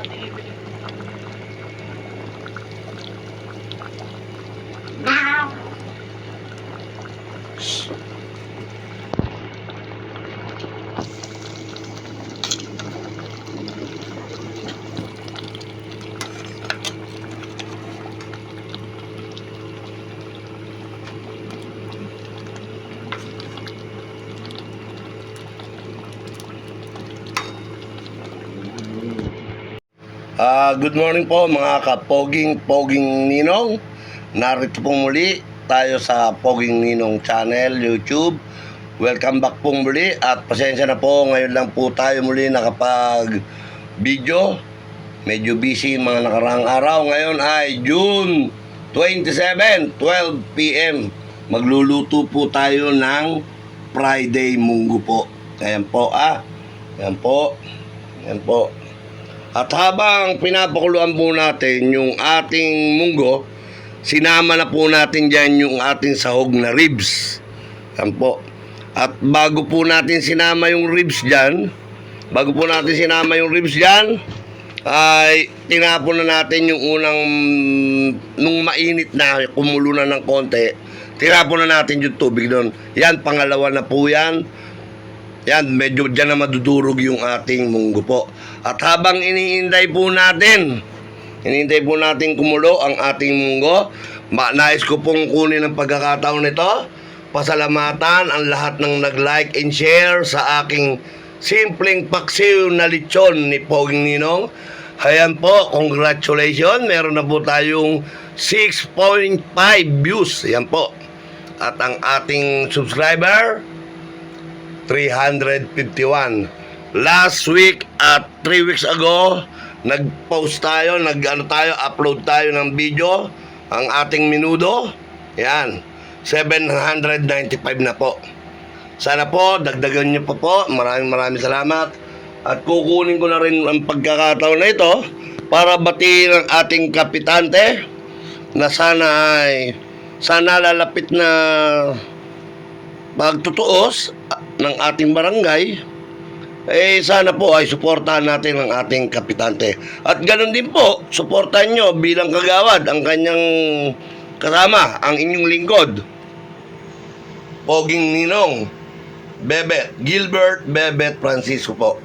down the evening. Ah, good morning po mga kapoging poging ninong. Narito po muli tayo sa Poging Ninong channel YouTube. Welcome back po muli at pasensya na po ngayon lang po tayo muli nakapag video. Medyo busy mga nakaraang araw. Ngayon ay June 27, 12 p.m. Magluluto po tayo ng Friday Munggo po. Ayan po ah. Ayan po. Ayan po. At habang pinapakuluan po natin yung ating munggo, sinama na po natin dyan yung ating sahog na ribs. Yan po. At bago po natin sinama yung ribs dyan, bago po natin sinama yung ribs dyan, ay tinapon na natin yung unang, nung mainit na, kumulo na ng konti, tinapon na natin yung tubig doon. Yan, pangalawa na po yan. Yan, medyo dyan na madudurog yung ating munggo po. At habang iniintay po natin, iniintay po natin kumulo ang ating munggo, nais ko pong kunin ang pagkakataon nito, pasalamatan ang lahat ng nag-like and share sa aking simpleng paksiw na lechon ni Poging Ninong. Ayan po, congratulations, meron na po tayong 6.5 views. Ayan po. At ang ating subscriber, 351. Last week at 3 weeks ago, nag-post tayo, nag-ano tayo, upload tayo ng video, ang ating minudo. Yan, 795 na po. Sana po, dagdagan niyo pa po. Maraming maraming salamat. At kukunin ko na rin ang pagkakataon na ito para batiin ang ating kapitante na sana ay sana lalapit na pagtutuos ng ating barangay, eh sana po ay suportahan natin ang ating kapitante. At ganun din po, suportahan nyo bilang kagawad ang kanyang kasama, ang inyong lingkod. Poging Ninong, Bebet, Gilbert Bebet Francisco po.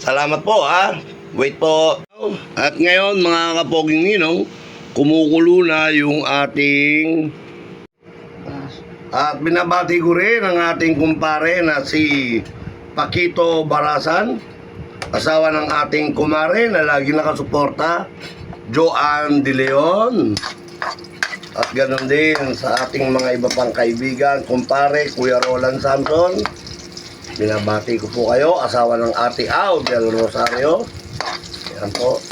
Salamat po ha. Wait po. At ngayon mga kapoging Ninong, kumukulo na yung ating at binabati ko rin ang ating kumpare na si Paquito Barasan, asawa ng ating kumare na lagi nakasuporta, Joanne De Leon. At ganoon din sa ating mga iba pang kaibigan, kumpare, Kuya Roland Samson. Binabati ko po kayo, asawa ng ate Au del Rosario. Yan po.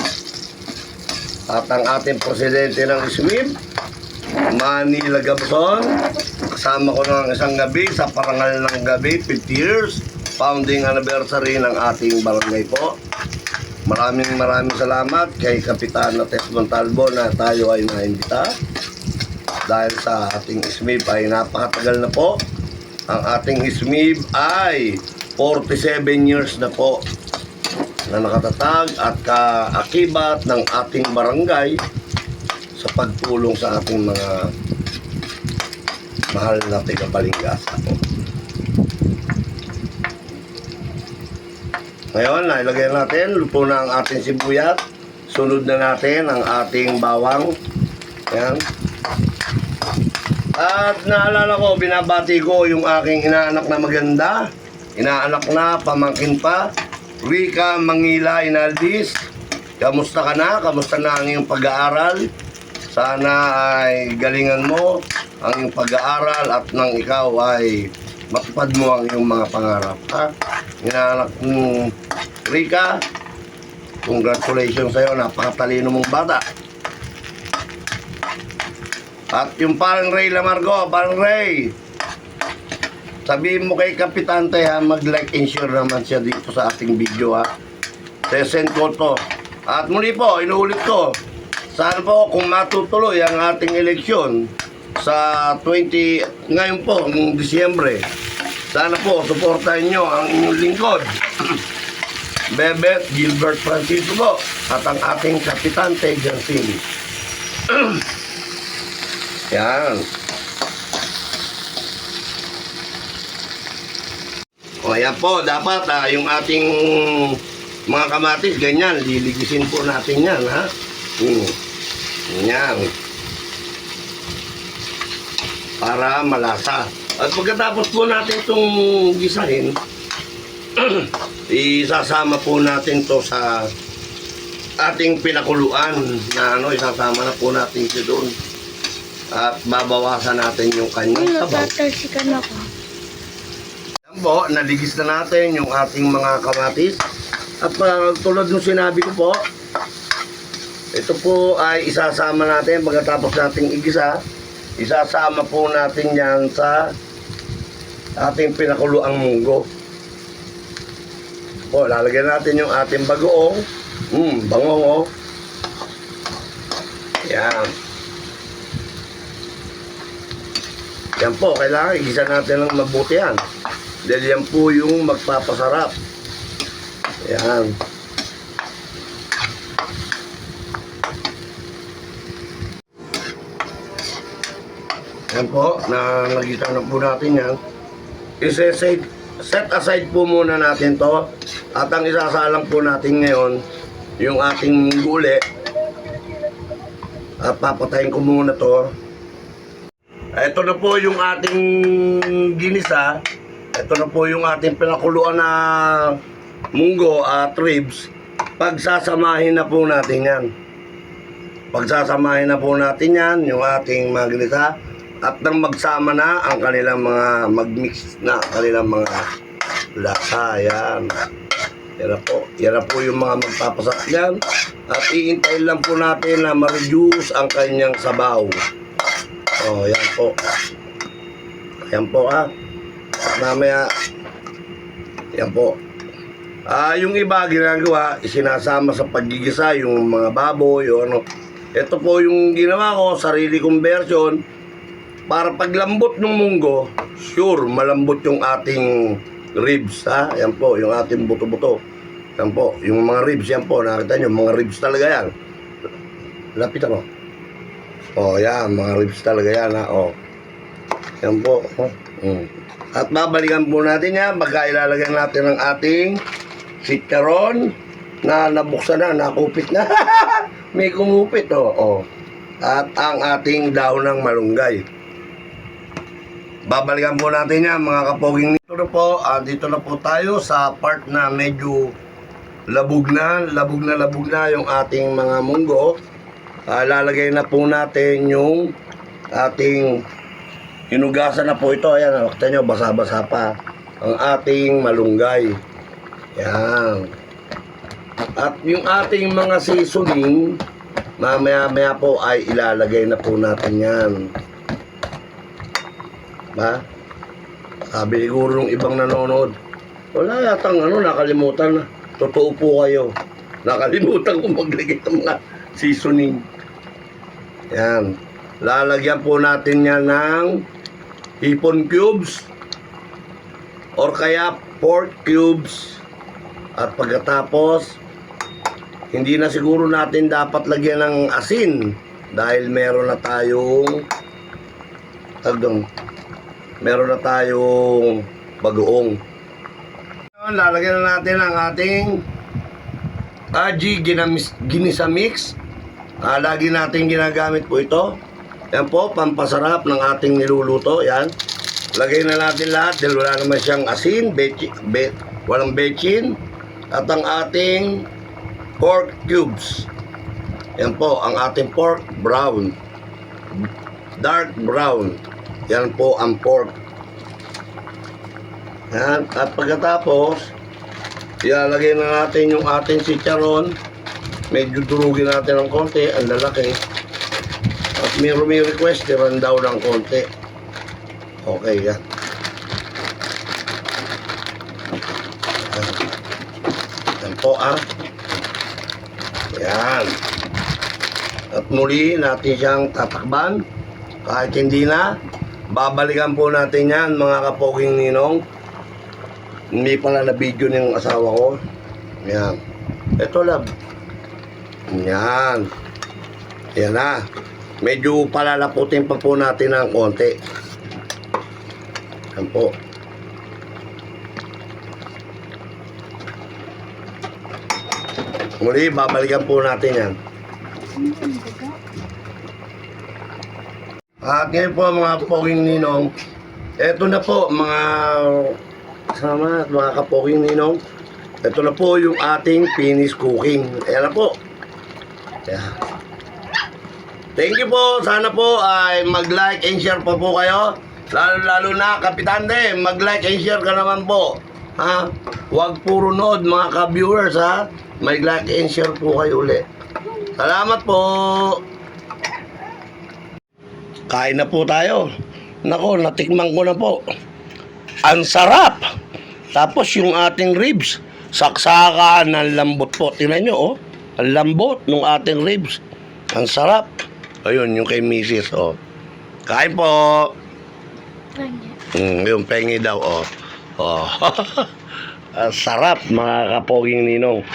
At ang ating presidente ng SWIB, Manila Gabson. Kasama ko ng isang gabi sa parangal ng gabi, 50 years, founding anniversary ng ating barangay po. Maraming maraming salamat kay Kapitan Nates Montalvo na tayo ay naimbita. Dahil sa ating SMIB ay napakatagal na po. Ang ating SMIB ay 47 years na po na nakatatag at kaakibat ng ating barangay sa pagtulong sa ating mga mahal na tigabalinggas ako. Ngayon, nailagay natin, luto na ang ating sibuyat. Sunod na natin ang ating bawang. Yan. At naalala ko, binabati ko yung aking inaanak na maganda. Inaanak na, pamangkin pa. Rika Mangila Inaldis. Kamusta ka na? Kamusta na ang iyong pag-aaral? Sana ay galingan mo ang iyong pag-aaral at nang ikaw ay matupad mo ang iyong mga pangarap. Ha? Inaanak mo, Rika, congratulations sa'yo. Napakatalino mong bata. At yung parang Ray Lamargo, parang Ray, sabihin mo kay Kapitante ha, mag-like and share naman siya dito sa ating video ha. Sesend ko to. At muli po, inuulit ko, sana po kung matutuloy ang ating eleksyon sa 20, ngayon po, ng Disyembre, sana po, suportahan nyo ang inyong lingkod. Bebet Gilbert Francisco po at ang ating Kapitan Tejan Sini. Yan. O yan po, dapat ah, yung ating mga kamatis, ganyan, liligisin po natin yan, ha? Hmm. Yan. Para malasa. At pagkatapos po natin itong gisahin, isasama po natin to sa ating pinakuluan na ano, isasama na po natin ito doon. At babawasan natin yung kanyang Ano, sabaw. tatalsikan ako. Yan po, naligis na natin yung ating mga kamatis. At uh, tulad ng sinabi ko po, ito po ay isasama natin pagkatapos nating igisa. Isasama po natin yan sa ating pinakuluang munggo. Po, lalagyan natin yung ating bagoong. Hmm, bangong oh. Yan. Yan po, kailangan igisa natin ng mabuti yan. Dahil yan po yung magpapasarap. Yan. Yan po, na nagita na po natin yan. Ise-set set aside po muna natin to. At ang isasalang po natin ngayon, yung ating guli. At papatayin ko muna to. Ito na po yung ating ginisa. Ito na po yung ating pinakuluan na munggo at ribs. Pagsasamahin na po natin yan. Pagsasamahin na po natin yan, yung ating mga ginisa. At nang magsama na ang kanilang mga magmix na kanilang mga lasa. Yan. Yan po. Yan po yung mga magpapasak yan. At iintayin lang po natin na ma-reduce ang kanyang sabaw. Oh, yan po. Yan po ah. Mamaya, yan po. Ah, yung iba ginagawa, sinasama sa pagigisa yung mga baboy o ano. Ito po yung ginawa ko, sarili kong version. Para paglambot ng munggo, sure, malambot yung ating ribs, ha? Yan po, yung ating buto-buto. Yan po, yung mga ribs, yan po, nakita nyo, mga ribs talaga yan. Lapit ako. Oh, yan, mga ribs talaga yan, ha? Oh. Yan po. Oh. Mm. At babalikan po natin yan pagka ilalagay natin ang ating sitcharon na nabuksan na, nakupit na. May kumupit, oh. oh. At ang ating daon ng malunggay. Babalikan po natin yan mga kapoging dito na po, ah, dito na po tayo sa part na medyo labog na, labog na labog na yung ating mga munggo. Ah, lalagay na po natin yung ating hinugasan na po ito. Ayan, nakita nyo, basa-basa pa. Ang ating malunggay. Yan. At yung ating mga seasoning, mamaya-maya po ay ilalagay na po natin yan. Ba? Sabi siguro ng ibang nanonood, wala yatang ano, nakalimutan na. Totoo po kayo. Nakalimutan ko maglagay ng mga seasoning. Yan. Lalagyan po natin yan ng hipon cubes or kaya pork cubes at pagkatapos hindi na siguro natin dapat lagyan ng asin dahil meron na tayong tagdong meron na tayong bagoong. Ngayon, lalagyan na natin ang ating aji ginamis, ginisa mix Ah, lagi natin ginagamit po ito. Yan po, pampasarap ng ating niluluto. Yan. Lagay na natin lahat dahil wala naman siyang asin bechi, be, walang bechin at ang ating pork cubes. Yan po, ang ating pork brown. Dark brown yan po ang pork. Yan, at pagkatapos ilalagay na natin yung ating chicharon. Medyo durugin natin ng konti ang lalaki. At may, may request tiran daw ng konti. Okay yan. Yan po ah. Yan. At muli natin siyang tatakban. Kahit hindi na babalikan po natin yan mga kapoging ninong hindi pala na video ng asawa ko Yan. Ito lab. Yan. Yan na. Medyo palalaputin pa po natin ng konti. Yan po. Muli, babalikan po natin yan. At ngayon po mga poging ninong, eto na po mga kasama mga kapoging ninong, eto na po yung ating finish cooking. Ayan na po. Ayan. Thank you po. Sana po ay mag-like and share po po kayo. Lalo-lalo na, Kapitan De, mag-like and share ka naman po. Ha? Huwag puro nood mga ka-viewers ha. Mag-like and share po kayo ulit. Salamat po. Kain na po tayo. Nako, natikman ko na po. Ang sarap. Tapos yung ating ribs, saksakaan ng lambot po. Tingnan nyo, oh. Ang lambot ng ating ribs. Ang sarap. Ayun, yung kay Mrs. Oh. Kain po. Mm, yung pengi daw, oh. Oh. Ang sarap, mga kapoging ninong.